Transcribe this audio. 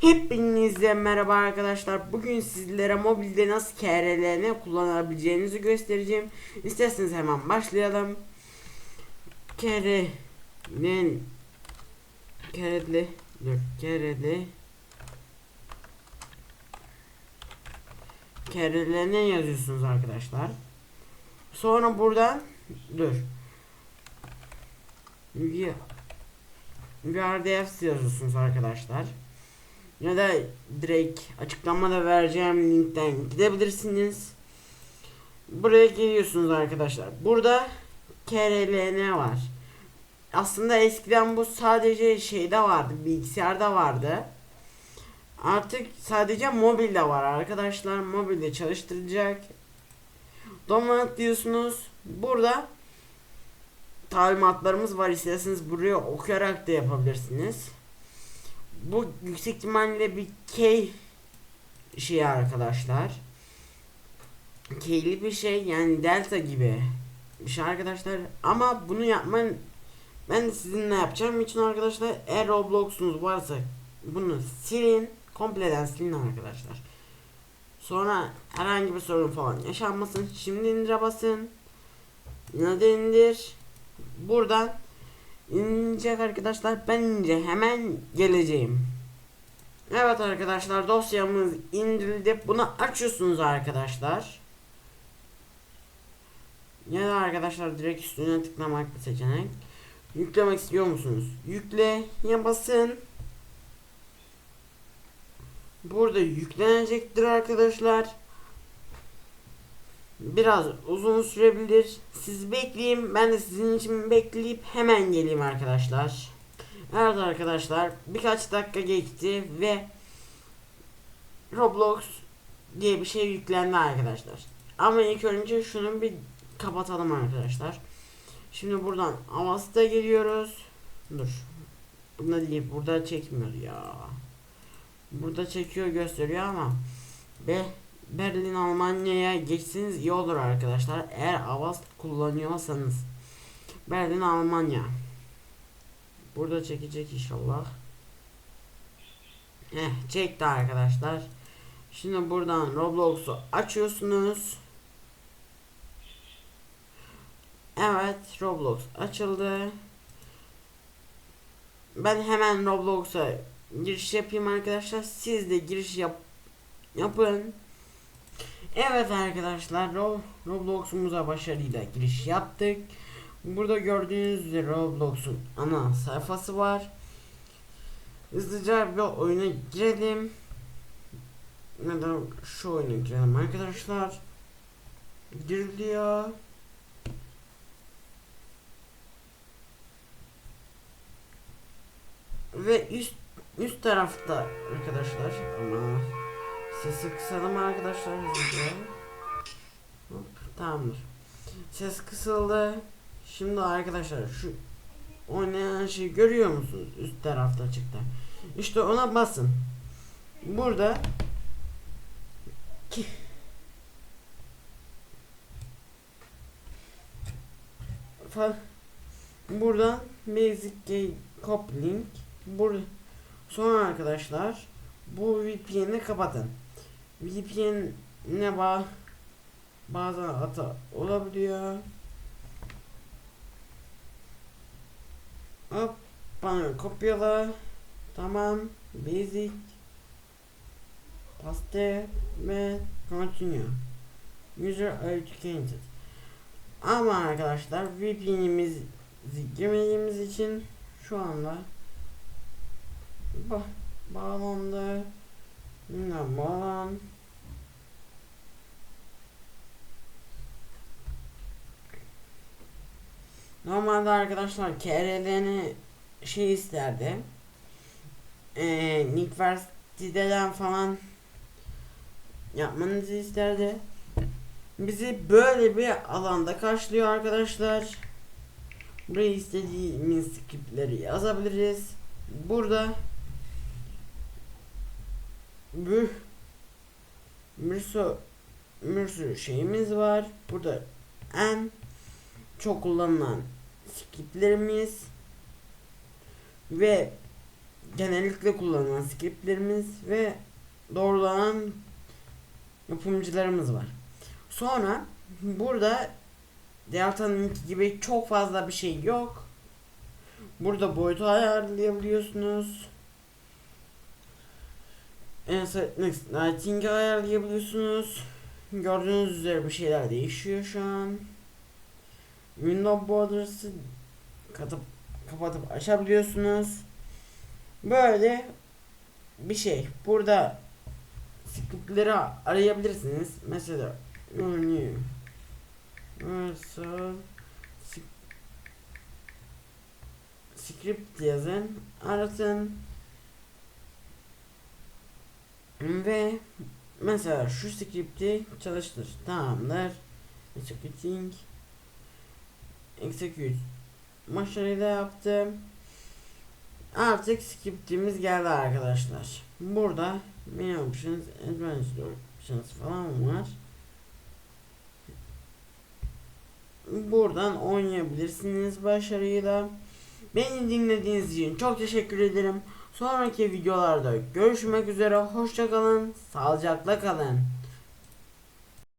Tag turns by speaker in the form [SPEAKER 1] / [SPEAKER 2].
[SPEAKER 1] Hepinize merhaba arkadaşlar. Bugün sizlere mobilde nasıl KRL'ni kullanabileceğinizi göstereceğim. İsterseniz hemen başlayalım. KRL'nin KRL dur KRL KRL'ne yazıyorsunuz arkadaşlar. Sonra buradan dur. VRDF yazıyorsunuz arkadaşlar. Ya da direkt açıklamada vereceğim linkten gidebilirsiniz. Buraya geliyorsunuz arkadaşlar. Burada KRLN var. Aslında eskiden bu sadece şeyde vardı, bilgisayarda vardı. Artık sadece mobilde var arkadaşlar. Mobilde çalıştıracak. Download diyorsunuz. Burada talimatlarımız var. İsterseniz buraya okuyarak da yapabilirsiniz. Bu yüksek ihtimalle bir K şey arkadaşlar. K'li bir şey yani delta gibi bir şey arkadaşlar. Ama bunu yapman ben de sizinle yapacağım için arkadaşlar eğer Roblox'unuz varsa bunu silin. Kompleden silin arkadaşlar. Sonra herhangi bir sorun falan yaşanmasın. Şimdi indire basın. İndir. Buradan inecek arkadaşlar. Ben ince hemen geleceğim. Evet arkadaşlar dosyamız indirildi. Bunu açıyorsunuz arkadaşlar. Ya da arkadaşlar direkt üstüne tıklamak bir seçenek. Yüklemek istiyor musunuz? Yükle ya basın. Burada yüklenecektir arkadaşlar. Biraz uzun sürebilir. Siz bekleyin. Ben de sizin için bekleyip hemen geleyim arkadaşlar. Evet arkadaşlar birkaç dakika geçti ve Roblox diye bir şey yüklendi arkadaşlar. Ama ilk önce şunu bir kapatalım arkadaşlar. Şimdi buradan Avast'a geliyoruz. Dur. Bunda değil. Burada çekmiyor ya. Burada çekiyor gösteriyor ama be Berlin Almanya'ya geçseniz iyi olur arkadaşlar. Eğer Avast kullanıyorsanız. Berlin Almanya. Burada çekecek inşallah. Heh çekti arkadaşlar. Şimdi buradan Roblox'u açıyorsunuz. Evet Roblox açıldı. Ben hemen Roblox'a giriş yapayım arkadaşlar. Siz de giriş yap yapın. Evet arkadaşlar Ro Roblox'umuza başarıyla giriş yaptık. Burada gördüğünüz üzere Roblox'un ana sayfası var. Hızlıca bir oyuna girelim. Neden şu oyuna girelim arkadaşlar. Giriliyor. Ve üst üst tarafta arkadaşlar ama sesi kısalım arkadaşlar hızlıca. Tamamdır. Ses kısıldı. Şimdi arkadaşlar şu oynayan şeyi görüyor musunuz? Üst tarafta çıktı. İşte ona basın. Burada ki buradan basic Key coupling bur sonra arkadaşlar bu VPN'i kapatın. VPN ne ba bazen hata olabiliyor. Hop bana kopyala. Tamam. Basic. Paste ve continue. User authenticated. Ama arkadaşlar VPN'imizi girmediğimiz için şu anda ba bağlandı. Bağlan. Normalde arkadaşlar KRL'ni şey isterdi. Ee, University'den falan yapmanızı isterdi. Bizi böyle bir alanda karşılıyor arkadaşlar. Buraya istediğimiz scriptleri yazabiliriz. Burada bir bir sürü şeyimiz var. Burada en çok kullanılan scriptlerimiz ve genellikle kullanılan scriptlerimiz ve doğrulanan yapımcılarımız var. Sonra burada Delta'nınki gibi çok fazla bir şey yok. Burada boyutu ayarlayabiliyorsunuz. Insert Next Lighting'i ayarlayabiliyorsunuz. Gördüğünüz üzere bir şeyler değişiyor şu an. Window Borders'ı katıp kapatıp açabiliyorsunuz. Böyle bir şey. Burada scriptleri arayabilirsiniz. Mesela Universal sc- script yazın. Aratın. Ve mesela şu script'i çalıştır. Tamamdır. Executing. Execute. Başarıyla yaptım. Artık script'imiz geldi arkadaşlar. Burada menu options, advanced options falan var. Buradan oynayabilirsiniz başarıyla. Beni dinlediğiniz için çok teşekkür ederim. Sonraki videolarda görüşmek üzere. Hoşçakalın. Sağlıcakla kalın.